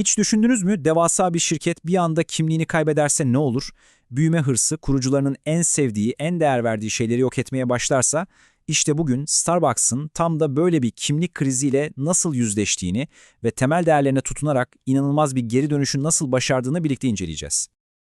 Hiç düşündünüz mü devasa bir şirket bir anda kimliğini kaybederse ne olur? Büyüme hırsı kurucularının en sevdiği, en değer verdiği şeyleri yok etmeye başlarsa, işte bugün Starbucks'ın tam da böyle bir kimlik kriziyle nasıl yüzleştiğini ve temel değerlerine tutunarak inanılmaz bir geri dönüşü nasıl başardığını birlikte inceleyeceğiz.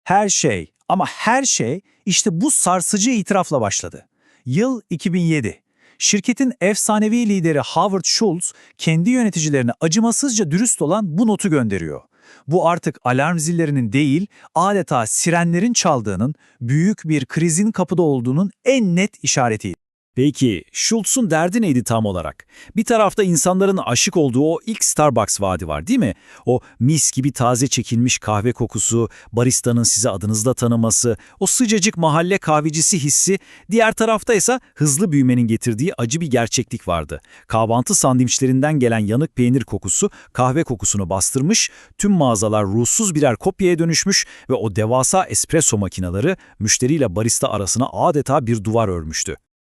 Her şey ama her şey işte bu sarsıcı itirafla başladı. Yıl 2007. Şirketin efsanevi lideri Howard Schultz kendi yöneticilerine acımasızca dürüst olan bu notu gönderiyor. Bu artık alarm zillerinin değil, adeta sirenlerin çaldığının, büyük bir krizin kapıda olduğunun en net işaretiydi. Peki Schultz'un derdi neydi tam olarak? Bir tarafta insanların aşık olduğu o ilk Starbucks vaadi var değil mi? O mis gibi taze çekilmiş kahve kokusu, baristanın size adınızla tanıması, o sıcacık mahalle kahvecisi hissi. Diğer tarafta ise hızlı büyümenin getirdiği acı bir gerçeklik vardı. Kahvaltı sandviçlerinden gelen yanık peynir kokusu kahve kokusunu bastırmış, tüm mağazalar ruhsuz birer kopyaya dönüşmüş ve o devasa espresso makineleri müşteriyle barista arasına adeta bir duvar örmüştü.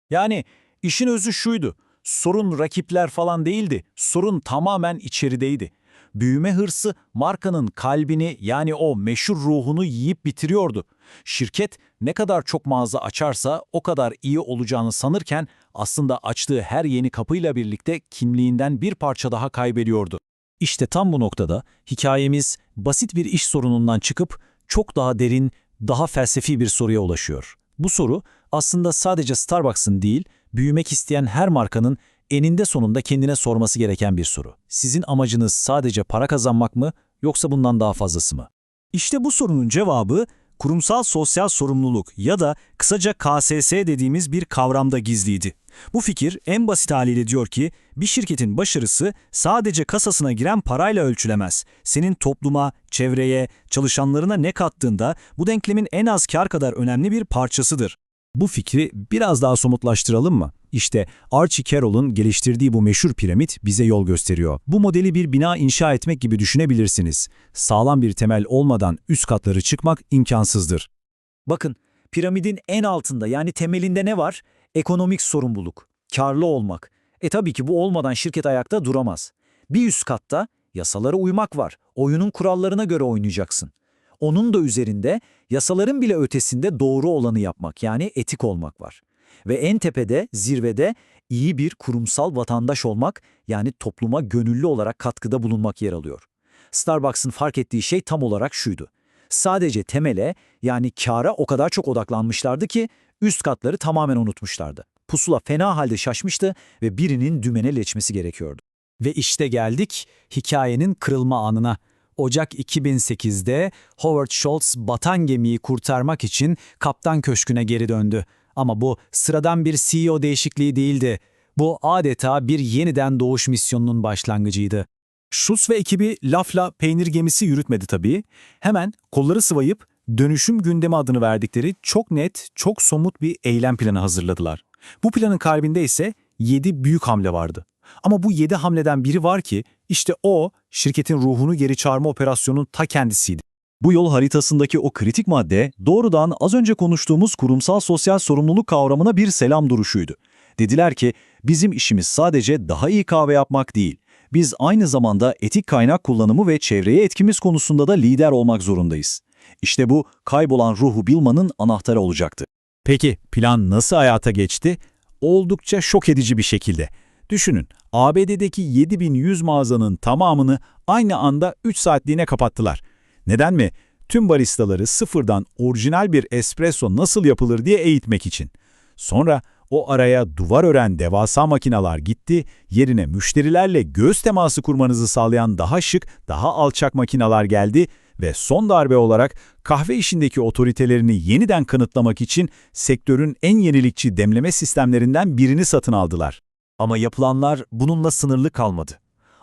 Yani işin özü şuydu. Sorun rakipler falan değildi. Sorun tamamen içerideydi. Büyüme hırsı markanın kalbini yani o meşhur ruhunu yiyip bitiriyordu. Şirket ne kadar çok mağaza açarsa o kadar iyi olacağını sanırken aslında açtığı her yeni kapıyla birlikte kimliğinden bir parça daha kaybediyordu. İşte tam bu noktada hikayemiz basit bir iş sorunundan çıkıp çok daha derin, daha felsefi bir soruya ulaşıyor. Bu soru aslında sadece Starbucks'ın değil, büyümek isteyen her markanın eninde sonunda kendine sorması gereken bir soru. Sizin amacınız sadece para kazanmak mı yoksa bundan daha fazlası mı? İşte bu sorunun cevabı kurumsal sosyal sorumluluk ya da kısaca KSS dediğimiz bir kavramda gizliydi. Bu fikir en basit haliyle diyor ki bir şirketin başarısı sadece kasasına giren parayla ölçülemez. Senin topluma, çevreye, çalışanlarına ne kattığında bu denklemin en az kar kadar önemli bir parçasıdır. Bu fikri biraz daha somutlaştıralım mı? İşte Archie Carroll'un geliştirdiği bu meşhur piramit bize yol gösteriyor. Bu modeli bir bina inşa etmek gibi düşünebilirsiniz. Sağlam bir temel olmadan üst katları çıkmak imkansızdır. Bakın, piramidin en altında yani temelinde ne var? Ekonomik sorumluluk, karlı olmak. E tabii ki bu olmadan şirket ayakta duramaz. Bir üst katta yasalara uymak var. Oyunun kurallarına göre oynayacaksın. Onun da üzerinde yasaların bile ötesinde doğru olanı yapmak yani etik olmak var. Ve en tepede, zirvede iyi bir kurumsal vatandaş olmak yani topluma gönüllü olarak katkıda bulunmak yer alıyor. Starbucks'ın fark ettiği şey tam olarak şuydu. Sadece temele yani kâra o kadar çok odaklanmışlardı ki üst katları tamamen unutmuşlardı. Pusula fena halde şaşmıştı ve birinin dümene leçmesi gerekiyordu. Ve işte geldik hikayenin kırılma anına. Ocak 2008'de Howard Schultz batan gemiyi kurtarmak için kaptan köşküne geri döndü. Ama bu sıradan bir CEO değişikliği değildi. Bu adeta bir yeniden doğuş misyonunun başlangıcıydı. Schultz ve ekibi lafla peynir gemisi yürütmedi tabii. Hemen kolları sıvayıp dönüşüm gündemi adını verdikleri çok net, çok somut bir eylem planı hazırladılar. Bu planın kalbinde ise 7 büyük hamle vardı. Ama bu 7 hamleden biri var ki işte o şirketin ruhunu geri çağırma operasyonunun ta kendisiydi. Bu yol haritasındaki o kritik madde doğrudan az önce konuştuğumuz kurumsal sosyal sorumluluk kavramına bir selam duruşuydu. Dediler ki bizim işimiz sadece daha iyi kahve yapmak değil. Biz aynı zamanda etik kaynak kullanımı ve çevreye etkimiz konusunda da lider olmak zorundayız. İşte bu kaybolan ruhu bilmanın anahtarı olacaktı. Peki plan nasıl hayata geçti? Oldukça şok edici bir şekilde. Düşünün, ABD'deki 7100 mağazanın tamamını aynı anda 3 saatliğine kapattılar. Neden mi? Tüm baristaları sıfırdan orijinal bir espresso nasıl yapılır diye eğitmek için. Sonra o araya duvar ören devasa makineler gitti, yerine müşterilerle göz teması kurmanızı sağlayan daha şık, daha alçak makineler geldi ve son darbe olarak kahve işindeki otoritelerini yeniden kanıtlamak için sektörün en yenilikçi demleme sistemlerinden birini satın aldılar. Ama yapılanlar bununla sınırlı kalmadı.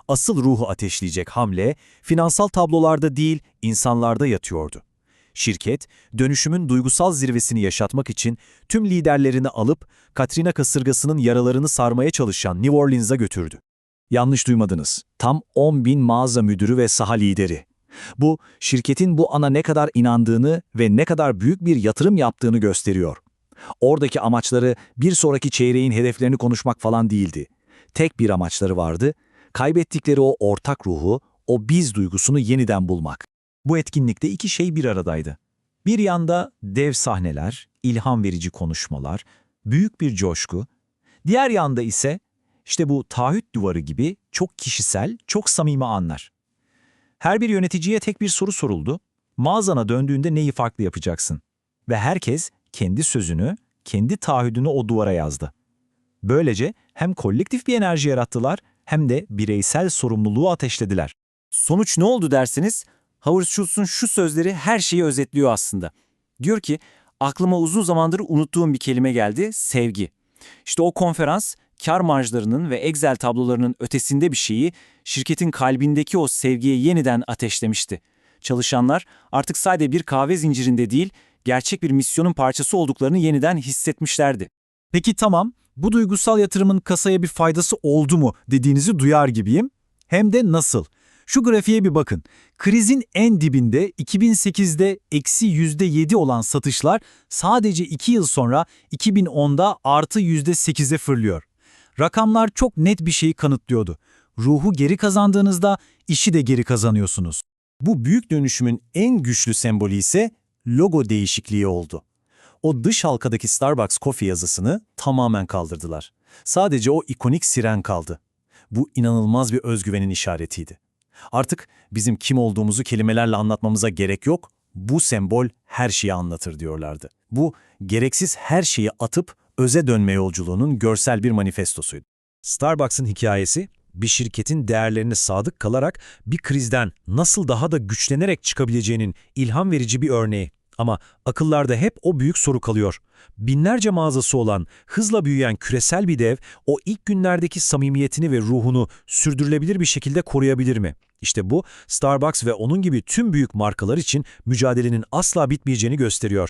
Asıl ruhu ateşleyecek hamle finansal tablolarda değil insanlarda yatıyordu. Şirket, dönüşümün duygusal zirvesini yaşatmak için tüm liderlerini alıp Katrina kasırgasının yaralarını sarmaya çalışan New Orleans'a götürdü. Yanlış duymadınız. Tam 10 bin mağaza müdürü ve saha lideri. Bu, şirketin bu ana ne kadar inandığını ve ne kadar büyük bir yatırım yaptığını gösteriyor. Oradaki amaçları bir sonraki çeyreğin hedeflerini konuşmak falan değildi. Tek bir amaçları vardı, kaybettikleri o ortak ruhu, o biz duygusunu yeniden bulmak. Bu etkinlikte iki şey bir aradaydı. Bir yanda dev sahneler, ilham verici konuşmalar, büyük bir coşku. Diğer yanda ise işte bu taahhüt duvarı gibi çok kişisel, çok samimi anlar. Her bir yöneticiye tek bir soru soruldu. Mağazana döndüğünde neyi farklı yapacaksın? Ve herkes kendi sözünü, kendi taahhüdünü o duvara yazdı. Böylece hem kolektif bir enerji yarattılar hem de bireysel sorumluluğu ateşlediler. Sonuç ne oldu derseniz, Howard Schultz'un şu sözleri her şeyi özetliyor aslında. Diyor ki, aklıma uzun zamandır unuttuğum bir kelime geldi, sevgi. İşte o konferans, kar marjlarının ve Excel tablolarının ötesinde bir şeyi, şirketin kalbindeki o sevgiye yeniden ateşlemişti. Çalışanlar artık sadece bir kahve zincirinde değil, gerçek bir misyonun parçası olduklarını yeniden hissetmişlerdi. Peki tamam, bu duygusal yatırımın kasaya bir faydası oldu mu dediğinizi duyar gibiyim. Hem de nasıl? Şu grafiğe bir bakın. Krizin en dibinde 2008'de eksi %7 olan satışlar sadece 2 yıl sonra 2010'da artı %8'e fırlıyor. Rakamlar çok net bir şeyi kanıtlıyordu. Ruhu geri kazandığınızda işi de geri kazanıyorsunuz. Bu büyük dönüşümün en güçlü sembolü ise logo değişikliği oldu. O dış halkadaki Starbucks Coffee yazısını tamamen kaldırdılar. Sadece o ikonik siren kaldı. Bu inanılmaz bir özgüvenin işaretiydi. Artık bizim kim olduğumuzu kelimelerle anlatmamıza gerek yok, bu sembol her şeyi anlatır diyorlardı. Bu, gereksiz her şeyi atıp öze dönme yolculuğunun görsel bir manifestosuydu. Starbucks'ın hikayesi, bir şirketin değerlerine sadık kalarak bir krizden nasıl daha da güçlenerek çıkabileceğinin ilham verici bir örneği. Ama akıllarda hep o büyük soru kalıyor. Binlerce mağazası olan, hızla büyüyen küresel bir dev o ilk günlerdeki samimiyetini ve ruhunu sürdürülebilir bir şekilde koruyabilir mi? İşte bu Starbucks ve onun gibi tüm büyük markalar için mücadelenin asla bitmeyeceğini gösteriyor.